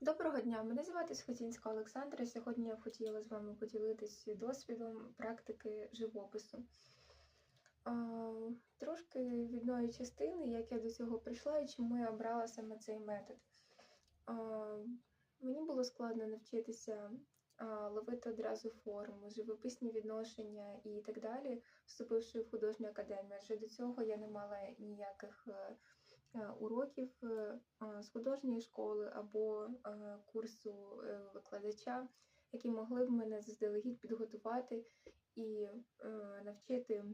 Доброго дня, мене звати Схотінська Олександра. Сьогодні я б хотіла з вами поділитися досвідом практики живопису. Трошки відної частини, як я до цього прийшла і чому я обрала саме цей метод. Мені було складно навчитися ловити одразу форму, живописні відношення і так далі, вступивши в художню академію. Адже до цього я не мала ніяких е, уроків е, з художньої школи або е, курсу е, викладача, які могли б мене заздалегідь підготувати і е, навчити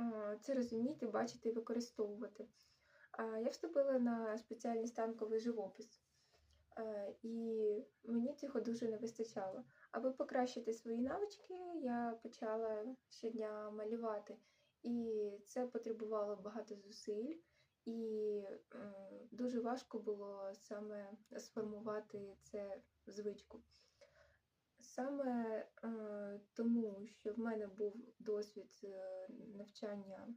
е, це розуміти, бачити і використовувати. Я вступила на спеціальність танковий живопис. Е, І мені цього дуже не вистачало. Аби покращити свої навички, я почала щодня малювати. І це потребувало багато зусиль, і м, дуже важко було саме сформувати це звичку. Саме е, тому, що в мене був досвід е, навчання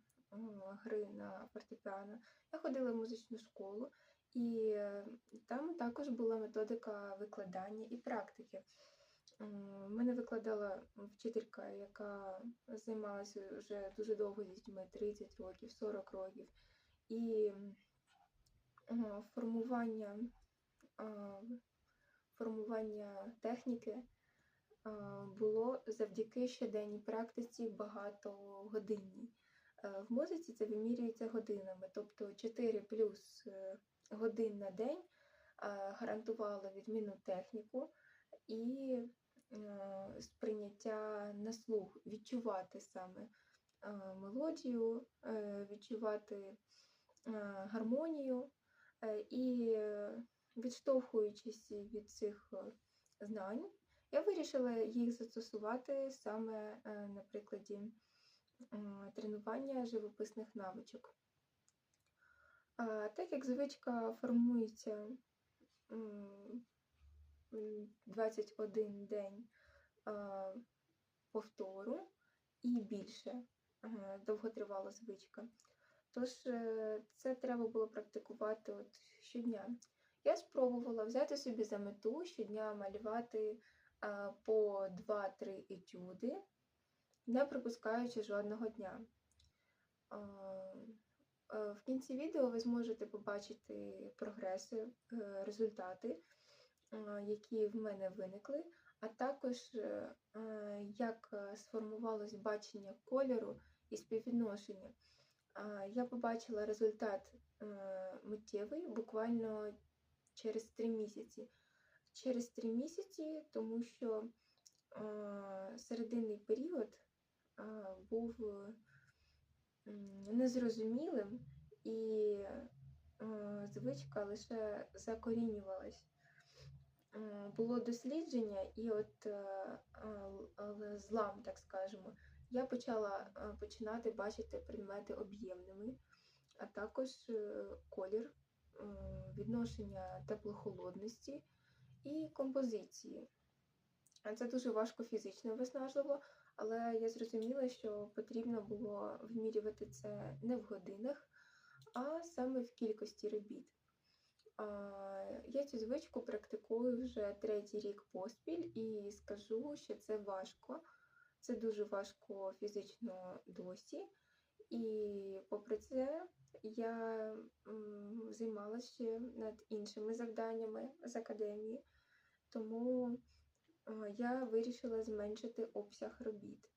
гри на фортепіано, я ходила в музичну школу, і е, там також була методика викладання і практики. Мене викладала вчителька, яка займалася вже дуже довго з дітьми, 30 років, 40 років. І формування, формування техніки було завдяки щоденній практиці багатогодинній. Е, В музиці це вимірюється годинами, тобто 4 плюс е, годин на день гарантувало відмінну техніку і е, сприйняття на слух, відчувати саме е, мелодію, е, відчувати е, гармонію. Е, І е, відштовхуючись від цих е, знань, я вирішила їх застосувати саме е, на прикладі тренування живописних навичок. Так як звичка формується м, м, 21 день повтору і більше е, довготривала звичка. Тож е, це треба було практикувати от щодня. Я спробувала взяти собі за мету щодня малювати а, по 2-3 етюди, не пропускаючи жодного дня. Е, В кінці відео ви зможете побачити прогреси, е, результати, е, які в мене виникли, а також е, е, як е, сформувалось бачення кольору і співвідношення. Я побачила результат е, миттєвий буквально через три місяці. Через три місяці, тому що е, серединний період е, був незрозумілим і звичка лише закорінювалась. Було дослідження, і от злам, так скажемо, я почала е, починати бачити предмети об'ємними, а також е, колір, е, відношення теплохолодності і композиції. Це дуже важко фізично виснажливо, але я зрозуміла, що потрібно було вимірювати це не в годинах, а саме в кількості робіт. Я цю звичку практикую вже третій рік поспіль і скажу, що це важко. Це дуже важко фізично досі. І попри це я займалася над іншими завданнями з академії, тому я вирішила зменшити обсяг робіт.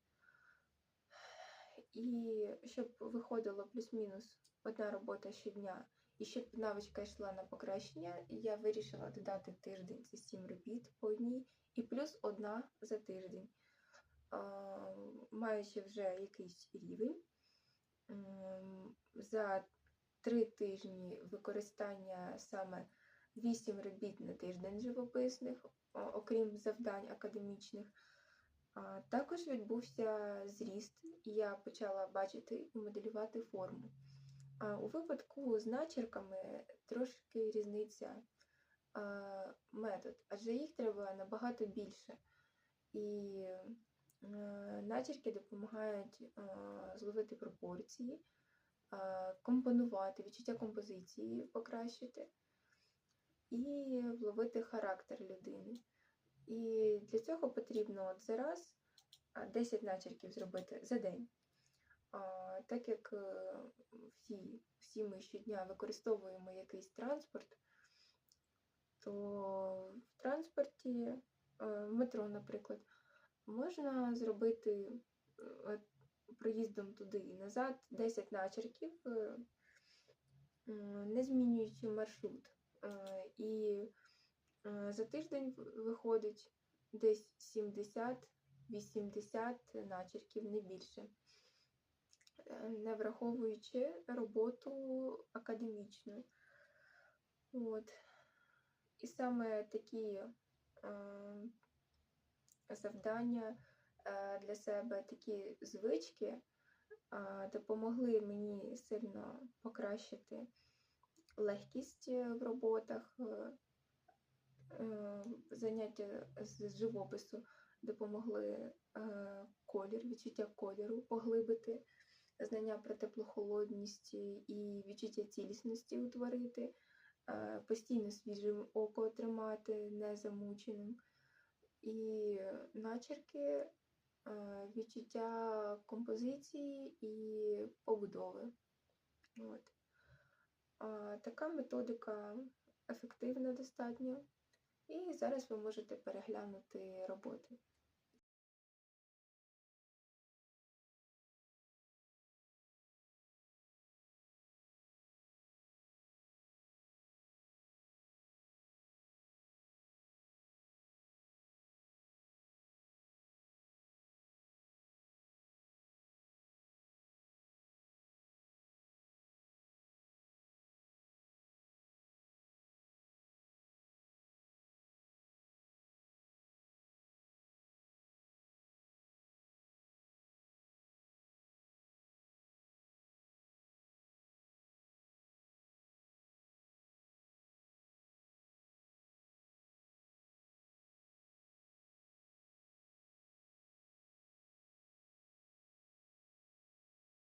І щоб виходило плюс-мінус одна робота щодня, і щоб навичка йшла на покращення, я вирішила додати тиждень це 7 робіт по одній, і плюс одна за тиждень. Маючи вже якийсь рівень, за три тижні використання саме 8 робіт на тиждень живописних, окрім завдань академічних. Також відбувся зріст, і я почала бачити і моделювати форму. У випадку з начерками трошки різниця метод, адже їх треба набагато більше. І е, начерки допомагають е, зловити пропорції, е, компонувати, відчуття композиції покращити. і вловити характер людини. І для цього потрібно от за раз 10 начерків зробити за день. Так як всі, всі ми щодня використовуємо якийсь транспорт, то в транспорті, в метро, наприклад, можна зробити е, проїздом туди і назад 10 начерків, е, не змінюючи маршрут. Е, І за тиждень виходить десь 70-80 начерків, не більше, не враховуючи роботу академічну. От. І саме такі завдання е, для себе, такі звички е, допомогли мені сильно покращити легкість е, в роботах, заняття з живопису допомогли колір, відчуття кольору поглибити, знання про теплохолодність і відчуття цілісності утворити, постійно свіжим око тримати, не замученим. І начерки, е, відчуття композиції і побудови. От. Така методика ефективна достатньо. І зараз ви можете переглянути роботи.